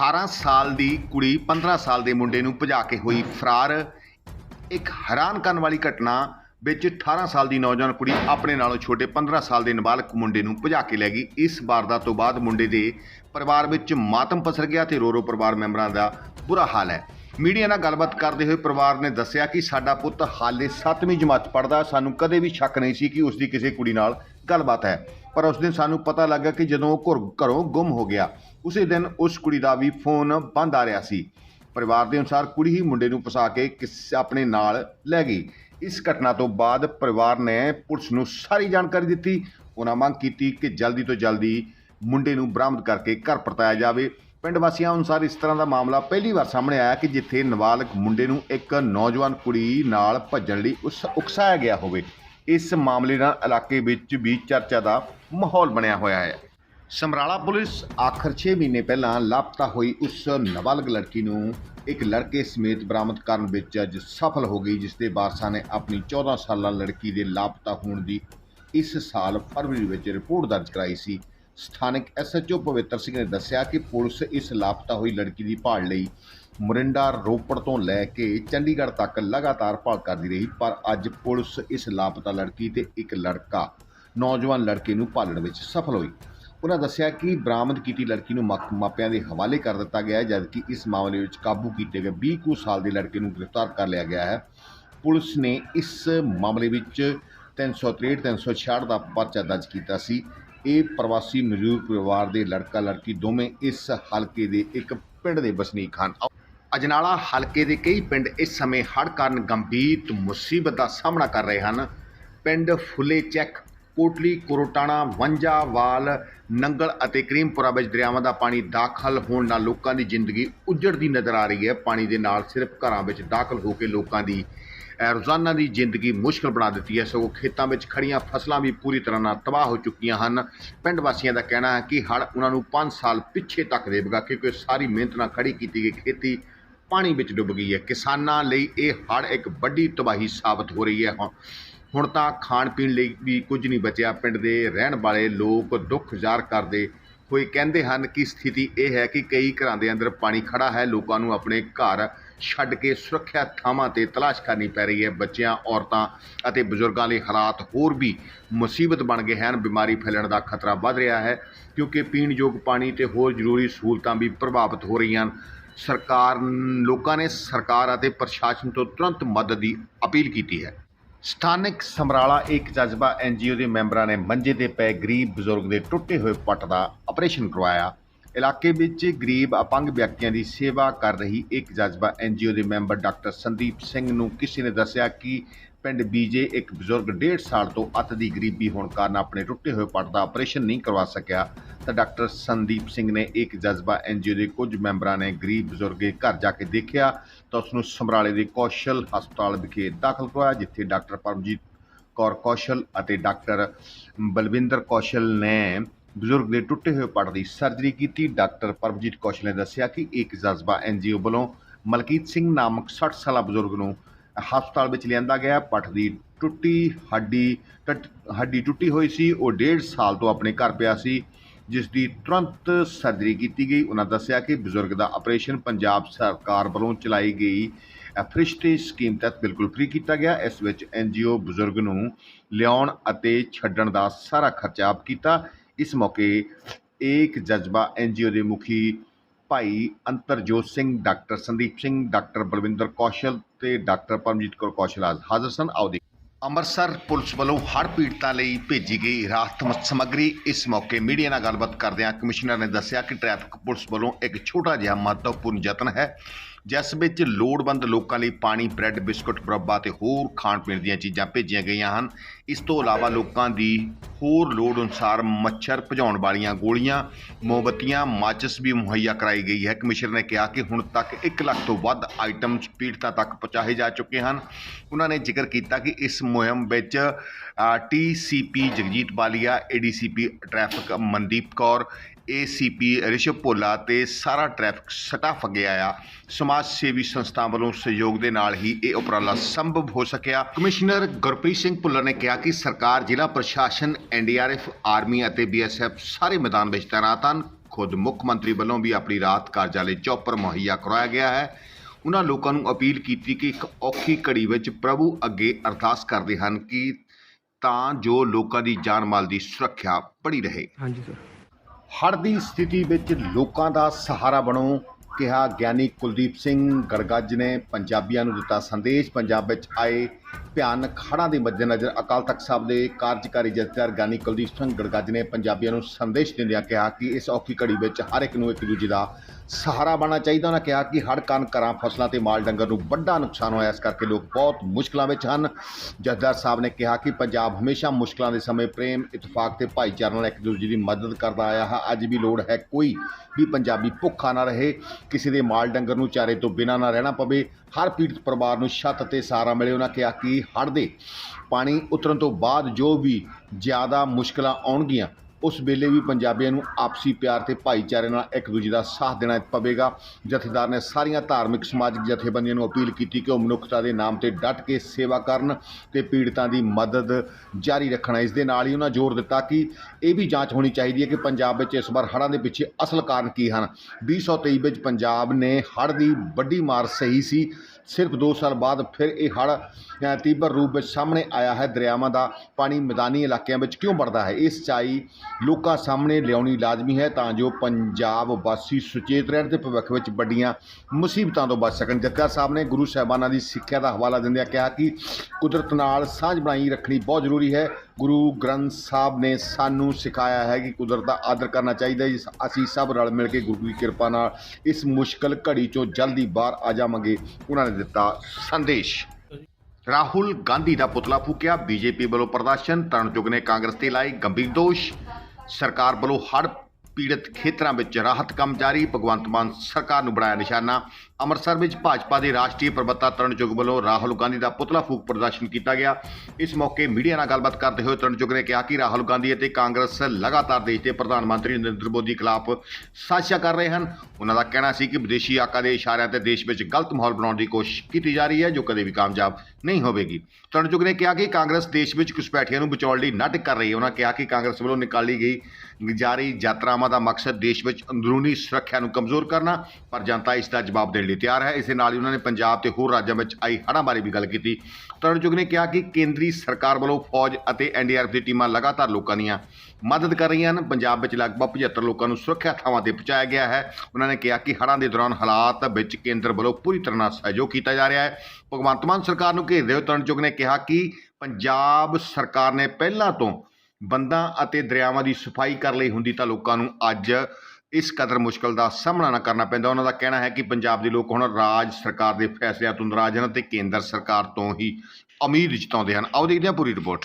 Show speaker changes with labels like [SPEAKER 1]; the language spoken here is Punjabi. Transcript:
[SPEAKER 1] 18 ਸਾਲ ਦੀ ਕੁੜੀ 15 ਸਾਲ ਦੇ ਮੁੰਡੇ ਨੂੰ ਭਜਾ ਕੇ ਹੋਈ ਫਰਾਰ। ਇੱਕ ਹੈਰਾਨ ਕਰਨ ਵਾਲੀ ਘਟਨਾ ਵਿੱਚ 18 ਸਾਲ ਦੀ ਨੌਜਵਾਨ ਕੁੜੀ ਆਪਣੇ ਨਾਲੋਂ ਛੋਟੇ 15 ਸਾਲ ਦੇ ਨਾਬਾਲਗ ਮੁੰਡੇ ਨੂੰ ਭਜਾ ਕੇ ਲੈ ਗਈ। ਇਸ ਵਾਰਦਾਤ ਤੋਂ ਬਾਅਦ ਮੁੰਡੇ ਦੇ ਪਰਿਵਾਰ ਵਿੱਚ ਮਾਤਮ ਪਸਰ ਗਿਆ ਤੇ ਰੋ ਰੋ ਪਰਿਵਾਰ ਮੈਂਬਰਾਂ ਦਾ ਬੁਰਾ ਹਾਲ ਹੈ। ਮੀਡੀਆ ਨਾਲ ਗੱਲਬਾਤ ਕਰਦੇ ਹੋਏ ਪਰਿਵਾਰ ਨੇ ਦੱਸਿਆ ਕਿ ਸਾਡਾ ਪੁੱਤ ਹਾਲੇ 7ਵੀਂ ਜਮਾਤ ਪੜ੍ਹਦਾ ਸਾਨੂੰ ਕਦੇ ਵੀ ਸ਼ੱਕ ਨਹੀਂ ਸੀ ਕਿ ਉਸ ਦੀ ਕਿਸੇ ਕੁੜੀ ਨਾਲ ਗੱਲਬਾਤ ਹੈ। ਪਰ ਉਸ ਦਿਨ ਸਾਨੂੰ ਪਤਾ ਲੱਗਾ ਕਿ ਜਦੋਂ ਉਹ ਘਰ- ਘਰੋਂ ਗੁੰਮ ਹੋ ਗਿਆ ਉਸੇ ਦਿਨ ਉਸ ਕੁੜੀ ਦਾ ਵੀ ਫੋਨ ਬੰਦ ਆ ਰਿਹਾ ਸੀ। ਪਰਿਵਾਰ ਦੇ ਅਨੁਸਾਰ ਕੁੜੀ ਹੀ ਮੁੰਡੇ ਨੂੰ ਫਸਾ ਕੇ ਕਿਸ ਆਪਣੇ ਨਾਲ ਲੈ ਗਈ। ਇਸ ਘਟਨਾ ਤੋਂ ਬਾਅਦ ਪਰਿਵਾਰ ਨੇ ਪੁਲਿਸ ਨੂੰ ਸਾਰੀ ਜਾਣਕਾਰੀ ਦਿੱਤੀ। ਉਹਨਾਂ ਮੰਗ ਕੀਤੀ ਕਿ ਜਲਦੀ ਤੋਂ ਜਲਦੀ ਮੁੰਡੇ ਨੂੰ ਬਰਾਮਦ ਕਰਕੇ ਘਰ ਪਰਤਾਇਆ ਜਾਵੇ। ਪਿੰਡ ਵਾਸੀਆਂ ਅਨੁਸਾਰ ਇਸ ਤਰ੍ਹਾਂ ਦਾ ਮਾਮਲਾ ਪਹਿਲੀ ਵਾਰ ਸਾਹਮਣੇ ਆਇਆ ਕਿ ਜਿੱਥੇ ਨਾਬਾਲਗ ਮੁੰਡੇ ਨੂੰ ਇੱਕ ਨੌਜਵਾਨ ਕੁੜੀ ਨਾਲ ਭੱਜਣ ਲਈ ਉਸ ਉਕਸਾਇਆ ਗਿਆ ਹੋਵੇ। ਇਸ ਮਾਮਲੇ ਨਾਲ ਇਲਾਕੇ ਵਿੱਚ ਵੀ ਚਰਚਾ ਦਾ ਮਾਹੌਲ ਬਣਿਆ ਹੋਇਆ ਹੈ। ਸਮਰਾਲਾ ਪੁਲਿਸ ਆਖਰ 6 ਮਹੀਨੇ ਪਹਿਲਾਂ ਲਾਪਤਾ ਹੋਈ ਉਸ ਨਾਬਾਲਗ ਲੜਕੀ ਨੂੰ ਇੱਕ ਲੜਕੇ ਸਮੇਤ ਬਰਾਮਦ ਕਰਨ ਵਿੱਚ ਅੱਜ ਸਫਲ ਹੋ ਗਈ, ਜਿਸ ਦੇ ਵਾਰਸਾਂ ਨੇ ਆਪਣੀ 14 ਸਾਲਾ ਲੜਕੀ ਦੇ ਲਾਪਤਾ ਹੋਣ ਦੀ ਇਸ ਸਾਲ ਫਰਵਰੀ ਵਿੱਚ ਰਿਪੋਰਟ ਦਰਜ ਕਰਾਈ ਸੀ। ਸਥਾਨਕ ਐਸਐਚਓ ਪਵਿੱਤਰ ਸਿੰਘ ਨੇ ਦੱਸਿਆ ਕਿ ਪੁਲਿਸ ਇਸ ਲਾਪਤਾ ਹੋਈ ਲੜਕੀ ਦੀ ਭਾਲ ਲਈ ਮੋਰਿੰਡਾ ਰੋਪੜ ਤੋਂ ਲੈ ਕੇ ਚੰਡੀਗੜ੍ਹ ਤੱਕ ਲਗਾਤਾਰ ਭਾਲ ਕਰਦੀ ਰਹੀ, ਪਰ ਅੱਜ ਪੁਲਿਸ ਇਸ ਲਾਪਤਾ ਲੜਕੀ ਤੇ ਇੱਕ ਲੜਕਾ, ਨੌਜਵਾਨ ਲੜਕੇ ਨੂੰ ਭਾਲਣ ਵਿੱਚ ਸਫਲ ਹੋਈ। ਉਹਨਾਂ ਦੱਸਿਆ ਕਿ ਬਰਾਮਦ ਕੀਤੀ ਲੜਕੀ ਨੂੰ ਮਾ- ਮਾਪਿਆਂ ਦੇ ਹਵਾਲੇ ਕਰ ਦਿੱਤਾ ਗਿਆ ਹੈ, ਜਦਕਿ ਇਸ ਮਾਮਲੇ ਵਿੱਚ ਕਾਬੂ ਕੀਤੇ ਗਏ 20 ਕੁ ਸਾਲ ਦੇ ਲੜਕੇ ਨੂੰ ਗ੍ਰਿਫਤਾਰ ਕਰ ਲਿਆ ਗਿਆ ਹੈ। ਪੁਲਿਸ ਨੇ ਇਸ ਮਾਮਲੇ ਵਿੱਚ 363 366 ਦਾ ਪਰਚਾ ਦਰਜ ਕੀਤਾ ਸੀ। ਇਹ ਪ੍ਰਵਾਸੀ ਮਜ਼ਦੂਰ ਪਰਿਵਾਰ ਦੇ ਲੜਕਾ ਲੜਕੀ ਦੋਵੇਂ ਇਸ ਹਲਕੇ ਦੇ ਇੱਕ ਪਿੰਡ ਦੇ ਵਸਨੀਕ ਹਨ। ਅਜਨਾਲਾ ਹਲਕੇ ਦੇ ਕਈ ਪਿੰਡ ਇਸ ਸਮੇਂ ਹੜ੍ਹ ਕਾਰਨ ਗੰਭੀਰ ਮੁਸੀਬਤ ਦਾ ਸਾਹਮਣਾ ਕਰ ਰਹੇ ਹਨ। ਪਿੰਡ ਫੁੱਲੇ ਚੈੱਕ ਕੋਟਲੀ, ਕੋਰੋਟਾਣਾ ਕੋਰਟਾਣਾ ਵੰਜਾਵਾਲ ਨੰਗਲ ਅਤੇ ਕਰੀਮਪੁਰਾ ਵਿੱਚ ਦਰਿਆਵਾਂ ਦਾ ਪਾਣੀ ਦਾਖਲ ਹੋਣ ਨਾਲ ਲੋਕਾਂ ਦੀ ਜ਼ਿੰਦਗੀ ਉੱਜੜਦੀ ਨਜ਼ਰ ਆ ਰਹੀ ਹੈ। ਪਾਣੀ ਦੇ ਨਾਲ ਸਿਰਫ ਘਰਾਂ ਵਿੱਚ ਦਾਖਲ ਹੋ ਕੇ ਲੋਕਾਂ ਦੀ ਰੋਜ਼ਾਨਾ ਦੀ ਜ਼ਿੰਦਗੀ ਮੁਸ਼ਕਲ ਬਣਾ ਦਿੱਤੀ ਹੈ। ਸਗੋਂ ਖੇਤਾਂ ਵਿੱਚ ਖੜੀਆਂ ਫਸਲਾਂ ਵੀ ਪੂਰੀ ਤਰ੍ਹਾਂ ਨਾਲ ਤਬਾਹ ਹੋ ਚੁੱਕੀਆਂ ਹਨ। ਪਿੰਡ ਵਾਸੀਆਂ ਦਾ ਕਹਿਣਾ ਹੈ ਕਿ ਹੜ੍ਹ ਉਹਨਾਂ ਨੂੰ 5 ਸਾਲ ਪਿੱਛੇ ਤੱਕ ਦੇਵੇਗਾ ਕਿਉਂਕਿ ਸਾਰੀ ਮਿਹਨਤ ਨਾਲ ਖੜੀ ਕੀਤੀ ਗਈ ਖੇਤੀ ਪਾਣੀ ਵਿੱਚ ਡੁੱਬ ਗਈ ਹੈ। ਕਿਸਾਨਾਂ ਲਈ ਇਹ ਹੜ੍ਹ ਇੱਕ ਵੱਡੀ ਤਬਾਹੀ ਸਾਬਤ ਹੋ ਰਹੀ ਹੈ। ਹੁਣ- ਤਾਂ ਖਾਣ ਪੀਣ ਲਈ ਵੀ ਕੁਝ ਨਹੀਂ ਬਚਿਆ। ਪਿੰਡ ਦੇ ਰਹਿਣ ਵਾਲੇ ਲੋਕ ਦੁੱਖ ਜ਼ਾਹਰ ਕਰਦੇ ਹੋਏ ਕਹਿੰਦੇ ਹਨ ਕਿ ਸਥਿਤੀ ਇਹ ਹੈ ਕਿ ਕਈ ਘਰਾਂ ਦੇ ਅੰਦਰ ਪਾਣੀ ਖੜਾ ਹੈ। ਲੋਕਾਂ ਨੂੰ ਆਪਣੇ ਘਰ ਛੱਡ ਕੇ ਸੁਰੱਖਿਆ ਥਾਵਾਂ ਤੇ ਤਲਾਸ਼ ਕਰਨੀ ਪੈ ਰਹੀ ਹੈ। ਬੱਚਿਆਂ, ਔਰਤਾਂ ਅਤੇ ਬਜ਼ੁਰਗਾਂ ਲਈ ਹਾਲਾਤ ਹੋਰ ਵੀ ਮੁਸੀਬਤ ਬਣ ਗਏ ਹਨ। ਬਿਮਾਰੀ ਫੈਲਣ ਦਾ ਖਤਰਾ ਵੱਧ ਰਿਹਾ ਹੈ ਕਿਉਂਕਿ ਪੀਣ ਯੋਗ ਪਾਣੀ ਤੇ ਹੋਰ ਜ਼ਰੂਰੀ ਸਹੂਲਤਾਂ ਵੀ ਪ੍ਰਭਾਵਿਤ ਹੋ ਰਹੀਆਂ ਹਨ। ਸਰਕਾਰ, ਲੋਕਾਂ ਨੇ ਸਰਕਾਰ ਅਤੇ ਪ੍ਰਸ਼ਾਸਨ ਤੋਂ ਤੁਰੰਤ ਮਦਦ ਦੀ ਅਪੀਲ ਕੀਤੀ ਹੈ। ਸਥਾਨਕ ਸਮਰਾਲਾ ਇੱਕ ਜਜ਼ਬਾ ਐਨਜੀਓ ਦੇ ਮੈਂਬਰਾਂ ਨੇ ਮੰਜੇ ਤੇ ਪਏ ਗਰੀਬ ਬਜ਼ੁਰਗ ਦੇ ਟੁੱਟੇ ਹੋਏ ਪੱਟ ਦਾ ਆਪਰੇਸ਼ਨ ਕਰਵਾਇਆ। ਇਲਾਕੇ ਵਿੱਚ ਗਰੀਬ ਅਪੰਗ ਵਿਅਕਤੀਆਂ ਦੀ ਸੇਵਾ ਕਰ ਰਹੀ ਇੱਕ ਜਜ਼ਬਾ ਐਨਜੀਓ ਦੇ ਮੈਂਬਰ ਡਾਕਟਰ ਸੰਦੀਪ ਸਿੰਘ ਨੂੰ ਕਿਸੇ ਨੇ ਦੱਸਿਆ ਕਿ ਪਿੰਡ ਬੀਜੇ ਇੱਕ ਬਜ਼ੁਰਗ 1.5 ਸਾਲ ਤੋਂ ਅਤ ਦੀ ਗਰੀਬੀ ਹੋਣ ਕਾਰਨ ਆਪਣੇ ਟੁੱਟੇ ਹੋਏ ਪੱਟ ਦਾ ਆਪਰੇਸ਼ਨ ਨਹੀਂ ਕਰਵਾ ਸਕਿਆ। ਤਾਂ ਡਾਕਟਰ ਸੰਦੀਪ ਸਿੰਘ ਨੇ ਇੱਕ ਜਜ਼ਬਾ ਐਨਜੀਓ ਦੇ ਕੁਝ ਮੈਂਬਰਾਂ ਨੇ ਗਰੀਬ ਬਜ਼ੁਰਗ ਦੇ ਘਰ ਜਾ ਕੇ ਦੇਖਿਆ ਤਾਂ ਉਸ ਨੂੰ ਸਮਰਾਲੇ ਦੇ ਕੌਸ਼ਲ ਹਸਪਤਾਲ ਵਿਖੇ ਦਾਖਲ ਕਰਵਾਇਆ, ਜਿੱਥੇ ਡਾਕਟਰ ਪਰਮਜੀਤ ਕੌਰ ਕੌਸ਼ਲ ਅਤੇ ਡਾਕਟਰ ਬਲਵਿੰਦਰ ਕੌਸ਼ਲ ਨੇ ਬਜ਼ੁਰਗ ਦੇ ਟੁੱਟੇ ਹੋਏ ਪੱਟ ਦੀ ਸਰਜਰੀ ਕੀਤੀ। ਡਾਕਟਰ ਪਰਮਜੀਤ ਕੌਸ਼ਲ ਨੇ ਦੱਸਿਆ ਕਿ ਇੱਕ ਜਜ਼ਬਾ ਐਨਜੀਓ ਵੱਲੋਂ ਮਲਕੀਤ ਸਿੰਘ ਨਾਮਕ 60 ਸਾਲਾ ਬਜ਼ੁਰਗ ਨੂੰ ਹਸਪਤਾਲ ਵਿੱਚ ਲਿਆਂਦਾ ਗਿਆ। ਪੱਟ ਦੀ ਟੁੱਟੀ ਹੱਡੀ ਟੱਟ- ਹੱਡੀ ਟੁੱਟੀ ਹੋਈ ਸੀ। ਉਹ 1.5 ਸਾਲ ਤੋਂ ਆਪਣੇ ਘਰ ਪਿਆ ਸੀ। ਜਿਸ ਦੀ ਤੁਰੰਤ ਸਰਜਰੀ ਕੀਤੀ ਗਈ। ਉਹਨਾਂ ਦੱਸਿਆ ਕਿ ਬਜ਼ੁਰਗ ਦਾ ਆਪਰੇਸ਼ਨ ਪੰਜਾਬ ਸਰਕਾਰ ਵੱਲੋਂ ਚਲਾਈ ਗਈ। ਫਰਿਸ਼ਤੇ ਸਕੀਮ ਤਹਿਤ ਬਿਲਕੁਲ ਫ੍ਰੀ ਕੀਤਾ ਗਿਆ। ਇਸ ਵਿੱਚ ਐਨਜੀਓ ਬਜ਼ੁਰਗ ਨੂੰ ਲਿਆਉਣ ਅਤੇ ਛੱਡਣ ਦਾ ਸਾਰਾ ਖਰਚਾ ਆਪ ਕੀਤਾ। ਇਸ ਮੌਕੇ ਏਕ ਜਜ਼ਬਾ ਐਨਜੀਓ ਦੇ ਮੁਖੀ ਭਾਈ ਅੰਤਰਜੋਤ ਸਿੰਘ, ਡਾਕਟਰ ਸੰਦੀਪ ਸਿੰਘ, ਡਾਕਟਰ ਬਲਵਿੰਦਰ ਕੌਸ਼ਲ ਤੇ ਡਾਕਟਰ ਪਰਮਜੀਤ ਕੌਰ ਕੌਸ਼ਲ ਹਾਜ਼ਰ ਸਨ। ਆਓ ਅੰਮ੍ਰਿਤਸਰ ਪੁਲਿਸ ਵੱਲੋਂ ਹੜ੍ਹ ਪੀੜਤਾਂ ਲਈ ਭੇਜੀ ਗਈ ਰਾਹਤ ਸਮੱਗਰੀ। ਇਸ ਮੌਕੇ ਮੀਡੀਆ ਨਾਲ ਗੱਲਬਾਤ ਕਰਦਿਆਂ ਕਮਿਸ਼ਨਰ ਨੇ ਦੱਸਿਆ ਕਿ ਟ੍ਰੈਫਿਕ ਪੁਲਿਸ ਵੱਲੋਂ ਇੱਕ ਛੋਟਾ ਜਿਹਾ ਮਹੱਤਵਪੂਰਨ ਯਤਨ ਹੈ। ਜਿਸ ਵਿੱਚ ਲੋੜਵੰਦ ਲੋਕਾਂ ਲਈ ਪਾਣੀ, ਬ੍ਰੈਡ, ਬਿਸਕੁਟ ਮੁਰੱਬਾ ਤੇ ਹੋਰ ਖਾਣ ਪੀਣ ਦੀਆਂ ਚੀਜ਼ਾਂ ਭੇਜੀਆਂ ਗਈਆਂ ਹਨ। ਇਸ ਤੋਂ ਇਲਾਵਾ ਲੋਕਾਂ ਦੀ ਹੋਰ ਲੋੜ ਅਨੁਸਾਰ ਮੱਛਰ ਭਜਾਉਣ ਵਾਲੀਆਂ ਗੋਲੀਆਂ, ਮੋਮਬੱਤੀਆਂ, ਮਾਚਿਸ ਵੀ ਮੁਹੱਈਆ ਕਰਾਈ ਗਈ ਹੈ। ਕਮਿਸ਼ਨਰ ਨੇ ਕਿਹਾ ਕਿ ਹੁਣ ਤੱਕ 1 ਲੱਖ ਤੋਂ ਵੱਧ ਆਈਟਮ ਪੀੜਤਾਂ ਤੱਕ ਪਹੁੰਚਾਏ ਜਾ ਚੁੱਕੇ ਹਨ। ਉਹਨਾਂ ਨੇ ਜ਼ਿਕਰ ਕੀਤਾ ਕਿ ਇਸ ਮੁਹਿੰਮ ਵਿੱਚ TCP Jagjit Balia ADCP traffic Mandeep Kaur ACP Rishav Bhola ਤੇ ਸਾਰਾ ਟ੍ਰੈਫਿਕ ਸਟਾਫ ਅੱਗੇ ਆਇਆ। ਸਮਾਜ ਸੇਵੀ ਸੰਸਥਾ ਵੱਲੋਂ ਸਹਿਯੋਗ ਦੇ ਨਾਲ ਹੀ ਇਹ ਉਪਰਾਲਾ ਸੰਭਵ ਹੋ ਸਕਿਆ। ਕਮਿਸ਼ਨਰ ਗੁਰਪ੍ਰੀਤ ਸਿੰਘ ਭੁੱਲਰ ਨੇ ਕਿਹਾ ਕਿ ਸਰਕਾਰ, ਜ਼ਿਲ੍ਹਾ ਪ੍ਰਸ਼ਾਸਨ ਐਨਡੀਆਰਐਫ ਆਰਮੀ ਅਤੇ ਬੀਐਸਐਫ ਸਾਰੇ ਮੈਦਾਨ ਵਿੱਚ ਤਾਇਨਾਤ ਹਨ। ਖੁਦ ਮੁੱਖ ਮੰਤਰੀ ਵੱਲੋਂ ਵੀ ਆਪਣੀ ਰਾਹਤ ਕਾਰਜਾਲੇ ਚੌਪਰ ਮੁਹੱਈਆ ਕਰਵਾਇਆ ਗਿਆ ਹੈ। ਉਹਨਾਂ ਲੋਕਾਂ ਨੂੰ ਅਪੀਲ ਕੀਤੀ ਕਿ ਇੱਕ ਔਖੀ ਘੜੀ ਵਿੱਚ ਪ੍ਰਭੂ ਅੱਗੇ ਅਰਦਾਸ ਕਰਦੇ ਹਨ ਕਿ ਤਾਂ ਜੋ ਲੋਕਾਂ ਦੀ ਜਾਨ ਮਾਲ ਦੀ ਸੁਰੱਖਿਆ ਬਣੀ ਰਹੇ।
[SPEAKER 2] ਹਾਂਜੀ, ਸਰ।
[SPEAKER 1] ਹੜ੍ਹ ਦੀ ਸਥਿਤੀ ਵਿੱਚ ਲੋਕਾਂ ਦਾ ਸਹਾਰਾ ਬਣੋ ਕਿਹਾ ਗਿਆਨੀ ਕੁਲਦੀਪ ਸਿੰਘ ਗੜਗੱਜ ਨੇ। ਪੰਜਾਬੀਆਂ ਨੂੰ ਦਿੱਤਾ ਸੰਦੇਸ਼। ਪੰਜਾਬ ਵਿੱਚ ਆਏ ਭਿਆਨਕ ਹੜ੍ਹਾਂ ਦੇ ਮੱਦੇਨਜ਼ਰ ਅਕਾਲ ਤਖਤ ਸਾਹਿਬ ਦੇ ਕਾਰਜਕਾਰੀ ਜਥੇਦਾਰ ਗਿਆਨੀ ਕੁਲਦੀਪ ਸਿੰਘ ਗੜਗੱਜ ਨੇ ਪੰਜਾਬੀਆਂ ਨੂੰ ਸੰਦੇਸ਼ ਦਿੰਦਿਆਂ ਕਿਹਾ ਕਿ ਇਸ ਔਖੀ ਘੜੀ ਵਿੱਚ ਹਰ ਇੱਕ ਨੂੰ ਇੱਕ ਦੂਜੇ ਦਾ ਸਹਾਰਾ ਬਣਨਾ ਚਾਹੀਦਾ। ਉਹਨਾਂ ਕਿਹਾ ਕਿ ਹੜ੍ਹ ਕਾਰਨ ਘਰਾਂ, ਫਸਲਾਂ ਤੇ ਮਾਲ ਡੰਗਰ ਨੂੰ ਵੱਡਾ ਨੁਕਸਾਨ ਹੋਇਆ। ਇਸ ਕਰਕੇ ਲੋਕ ਬਹੁਤ ਮੁਸ਼ਕਲਾਂ ਵਿੱਚ ਹਨ। ਜਥੇਦਾਰ ਸਾਹਿਬ ਨੇ ਕਿਹਾ ਕਿ ਪੰਜਾਬ ਹਮੇਸ਼ਾ ਮੁਸ਼ਕਲਾਂ ਦੇ ਸਮੇਂ ਪ੍ਰੇਮ, ਇਤਫਾਕ ਤੇ ਭਾਈਚਾਰੇ ਨਾਲ ਇੱਕ ਦੂਜੇ ਦੀ ਮਦਦ ਕਰਦਾ ਆਇਆ ਹੈ। ਅੱਜ ਵੀ ਲੋੜ ਹੈ ਕੋਈ ਵੀ ਪੰਜਾਬੀ ਭੁੱਖਾ ਨਾ ਰਹੇ, ਕਿਸੇ ਦੇ ਮਾਲ ਡੰਗਰ ਨੂੰ ਚਾਰੇ ਤੋਂ ਬਿਨਾਂ ਨਾ ਰਹਿਣਾ ਪਵੇ। ਹਰ ਪੀੜਤ ਪਰਿਵਾਰ ਨੂੰ ਛੱਤ ਤੇ ਸਹਾਰਾ ਮਿਲੇ। ਉਹਨਾਂ ਕਿਹਾ ਕਿ ਹੜ੍ਹ ਦੇ ਪਾਣੀ ਉਤਰਨ ਤੋਂ ਬਾਅਦ ਜੋ ਵੀ ਜ਼ਿਆਦਾ ਮੁਸ਼ਕਲਾਂ ਆਉਣਗੀਆਂ ਉਸ ਵੇਲੇ ਵੀ ਪੰਜਾਬੀਆਂ ਨੂੰ ਆਪਸੀ ਪਿਆਰ ਤੇ ਭਾਈਚਾਰੇ ਨਾਲ ਇੱਕ ਦੂਜੇ ਦਾ ਸਾਥ ਦੇਣਾ ਪਵੇਗਾ। ਜਥੇਦਾਰ ਨੇ ਸਾਰੀਆਂ ਧਾਰਮਿਕ, ਸਮਾਜਿਕ ਜਥੇਬੰਦੀਆਂ ਨੂੰ ਅਪੀਲ ਕੀਤੀ ਕਿ ਉਹ ਮਨੁੱਖਤਾ ਦੇ ਨਾਮ ਤੇ ਡਟ ਕੇ ਸੇਵਾ ਕਰਨ ਤੇ ਪੀੜਤਾਂ ਦੀ ਮਦਦ ਜਾਰੀ ਰੱਖਣਾ। ਇਸ ਦੇ ਨਾਲ ਹੀ ਉਹਨਾਂ ਜ਼ੋਰ ਦਿੱਤਾ ਕਿ ਇਹ ਵੀ ਜਾਂਚ ਹੋਣੀ ਚਾਹੀਦੀ ਹੈ ਕਿ ਪੰਜਾਬ ਵਿੱਚ ਇਸ ਵਾਰ ਹੜ੍ਹਾਂ ਦੇ ਪਿੱਛੇ ਅਸਲ ਕਾਰਨ ਕੀ ਹਨ। 2023 ਵਿੱਚ ਪੰਜਾਬ ਨੇ ਹੜ੍ਹ ਦੀ ਵੱਡੀ ਮਾਰ ਸਹੀ ਸੀ। ਸਿਰਫ 2 ਸਾਲ ਬਾਅਦ ਫਿਰ ਇਹ ਹੜ੍ਹ ਤੀਬਰ ਰੂਪ ਵਿੱਚ ਸਾਹਮਣੇ ਆਇਆ ਹੈ। ਦਰਿਆਵਾਂ ਦਾ ਪਾਣੀ ਮੈਦਾਨੀ ਇਲਾਕਿਆਂ ਵਿੱਚ ਕਿਉਂ ਵੜਦਾ ਹੈ? ਇਹ ਸੱਚਾਈ ਲੋਕਾਂ ਸਾਹਮਣੇ ਲਿਆਉਣੀ ਲਾਜ਼ਮੀ ਹੈ ਤਾਂ ਜੋ ਪੰਜਾਬ ਵਾਸੀ ਸੁਚੇਤ ਰਹਿਣ ਤੇ ਭਵਿੱਖ ਵਿੱਚ ਵੱਡੀਆਂ ਮੁਸੀਬਤਾਂ ਤੋਂ ਬਚ ਸਕਣ। ਜੱਗਾ ਸਾਹਿਬ ਨੇ ਗੁਰੂ ਸਾਹਿਬਾਨਾਂ ਦੀ ਸਿੱਖਿਆ ਦਾ ਹਵਾਲਾ ਦਿੰਦਿਆਂ ਕਿਹਾ ਕਿ ਕੁਦਰਤ ਨਾਲ ਸਾਂਝ ਬਣਾਈ ਰੱਖਣੀ ਬਹੁਤ ਜ਼ਰੂਰੀ ਹੈ। ਗੁਰੂ ਗ੍ਰੰਥ ਸਾਹਿਬ ਨੇ ਸਾਨੂੰ ਸਿਖਾਇਆ ਹੈ ਕਿ ਕੁਦਰਤ ਦਾ ਆਦਰ ਕਰਨਾ ਚਾਹੀਦਾ ਹੈ। ਅਸੀਂ ਸਭ ਰਲ ਮਿਲ ਕੇ ਗੁਰੂ ਦੀ ਕਿਰਪਾ ਨਾਲ ਇਸ ਮੁਸ਼ਕਲ ਘੜੀ ਚੋਂ ਜਲਦੀ ਬਾਹਰ ਆ ਜਾਵਾਂਗੇ, ਉਹਨਾਂ ਨੇ ਦਿੱਤਾ ਸੰਦੇਸ਼। ਰਾਹੁਲ ਗਾਂਧੀ ਦਾ ਪੁਤਲਾ ਫੂਕਿਆ। ਬੀਜੇਪੀ ਵੱਲੋਂ ਪ੍ਰਦਰਸ਼ਨ ਤਰਨਯੁਗ ਨੇ ਕਾਂਗਰਸ ਤੇ ਲਾਏ ਗੰਭੀਰ ਦੋਸ਼। ਸਰਕਾਰ ਵੱਲੋਂ ਹੜ੍ਹ ਪੀੜਤ ਖੇਤਰਾਂ ਵਿੱਚ ਰਾਹਤ ਕੰਮ ਜਾਰੀ। ਭਗਵੰਤ ਮਾਨ ਸਰਕਾਰ ਨੂੰ ਬਣਾਇਆ ਨਿਸ਼ਾਨਾ। ਅੰਮ੍ਰਿਤਸਰ ਵਿੱਚ ਭਾਜਪਾ ਦੇ ਰਾਸ਼ਟਰੀ ਪ੍ਰਵਕਤਾ ਤਰਨਯੁਗ ਵੱਲੋਂ ਰਾਹੁਲ ਗਾਂਧੀ ਦਾ ਪੁਤਲਾ ਫੂਕ ਪ੍ਰਦਰਸ਼ਨ ਕੀਤਾ ਗਿਆ। ਇਸ ਮੌਕੇ ਮੀਡੀਆ ਨਾਲ ਗੱਲਬਾਤ ਕਰਦੇ ਹੋਏ ਤਰਨ ਤਰਨਯੁਗ ਨੇ ਕਿਹਾ ਕਿ ਰਾਹੁਲ ਗਾਂਧੀ ਅਤੇ ਕਾਂਗਰਸ ਲਗਾਤਾਰ ਦੇਸ਼ ਦੇ ਪ੍ਰਧਾਨ ਮੰਤਰੀ ਨਰਿੰਦਰ ਮੋਦੀ ਖਿਲਾਫ ਸਾਜ਼ਿਸ਼ਾਂ ਕਰ ਰਹੇ ਹਨ। ਉਹਨਾਂ ਦਾ ਕਹਿਣਾ ਸੀ ਕਿ ਵਿਦੇਸ਼ੀ ਆਕਾ ਦੇ ਇਸ਼ਾਰਿਆਂ ਤੇ ਦੇਸ਼ ਵਿੱਚ ਗਲਤ ਮਾਹੌਲ ਬਣਾਉਣ ਦੀ ਕੋਸ਼ਿਸ਼ ਕੀਤੀ ਜਾ ਰਹੀ ਹੈ, ਜੋ ਕਦੇ ਵੀ ਕਾਮਯਾਬ ਨਹੀਂ ਹੋਵੇਗੀ। ਤਰਨਯੁਗ ਨੇ ਕਿਹਾ ਕਿ ਕਾਂਗਰਸ ਦੇਸ਼ ਵਿੱਚ ਘੁਸਪੈਠੀਆਂ ਨੂੰ ਬਚਾਉਣ ਲਈ ਨਾਟਕ ਕਰ ਰਹੀ ਹੈ। ਉਹਨਾਂ ਕਿਹਾ ਕਿ ਕਾਂਗਰਸ ਵੱਲੋਂ ਨਿਕਾਲੀ ਗਈ ਜਾਰੀ ਯਾਤਰਾਵਾਂ ਦਾ ਮਕਸਦ ਦੇਸ਼ ਵਿੱਚ ਅੰਦਰੂਨੀ ਸੁਰੱਖਿਆ ਨੂੰ ਕਮਜ਼ੋਰ ਕਰਨਾ, ਪਰ ਜਨਤਾ ਇਸ ਦਾ ਜਵਾਬ ਦੇਣ ਲਈ ਤਿਆਰ ਹੈ। ਇਸੇ ਨਾਲ ਹੀ ਉਹਨਾਂ ਨੇ ਪੰਜਾਬ ਤੇ ਹੋਰ ਰਾਜਾਂ ਵਿੱਚ ਆਈ ਹੜ੍ਹਾਂ ਬਾਰੇ ਵੀ ਗੱਲ ਕੀਤੀ। ਤਰਨਯੁਗ ਨੇ ਕਿਹਾ ਕਿ ਕੇਂਦਰੀ ਸਰਕਾਰ ਵੱਲੋਂ ਫੌਜ ਅਤੇ ਐਨਡੀਆਰਐਫ ਦੀ ਟੀਮਾਂ ਲਗਾਤਾਰ ਲੋਕਾਂ ਦੀਆਂ ਮਦਦ ਕਰ ਰਹੀਆਂ ਹਨ। ਪੰਜਾਬ ਵਿੱਚ ਲਗਭਗ 75 ਲੋਕਾਂ ਨੂੰ ਸੁਰੱਖਿਆ ਥਾਵਾਂ ਤੇ ਪਹੁੰਚਾਇਆ ਗਿਆ ਹੈ। ਉਹਨਾਂ ਨੇ ਕਿਹਾ ਕਿ ਹੜ੍ਹਾਂ ਦੇ ਦੌਰਾਨ ਹਾਲਾਤ ਵਿੱਚ ਕੇਂਦਰ ਵੱਲੋਂ ਪੂਰੀ ਤਰ੍ਹਾਂ ਨਾਲ ਸਹਿਯੋਗ ਕੀਤਾ ਜਾ ਰਿਹਾ ਹੈ। ਭਗਵੰਤ ਮਾਨ ਸਰਕਾਰ ਨੂੰ ਘੇਰਦੇ ਹੋਏ ਤਰਨਯੁਗ ਨੇ ਕਿਹਾ ਕਿ ਪੰਜਾਬ ਸਰਕਾਰ ਨੇ ਪਹਿਲਾਂ ਤੋਂ ਬੰਦਾਂ ਅਤੇ ਦਰਿਆਵਾਂ ਦੀ ਸਫ਼ਾਈ ਕਰ ਲਈ ਹੁੰਦੀ ਤਾਂ ਲੋਕਾਂ ਨੂੰ ਅੱਜ ਇਸ ਕਦਰ ਮੁਸ਼ਕਲ ਦਾ ਸਾਹਮਣਾ ਨਾ ਕਰਨਾ ਪੈਂਦਾ। ਉਹਨਾਂ ਦਾ ਕਹਿਣਾ ਹੈ ਕਿ ਪੰਜਾਬ ਦੇ ਲੋਕ ਹੁਣ ਰਾਜ ਸਰਕਾਰ ਦੇ ਫੈਸਲਿਆਂ ਤੋਂ ਨਾਰਾਜ਼ ਹਨ ਤੇ ਕੇਂਦਰ ਸਰਕਾਰ ਤੋਂ ਹੀ ਉਮੀਦ ਜਤਾਉਂਦੇ ਹਨ। ਆਓ ਦੇਖਦੇ ਹਾਂ ਪੂਰੀ ਰਿਪੋਰਟ।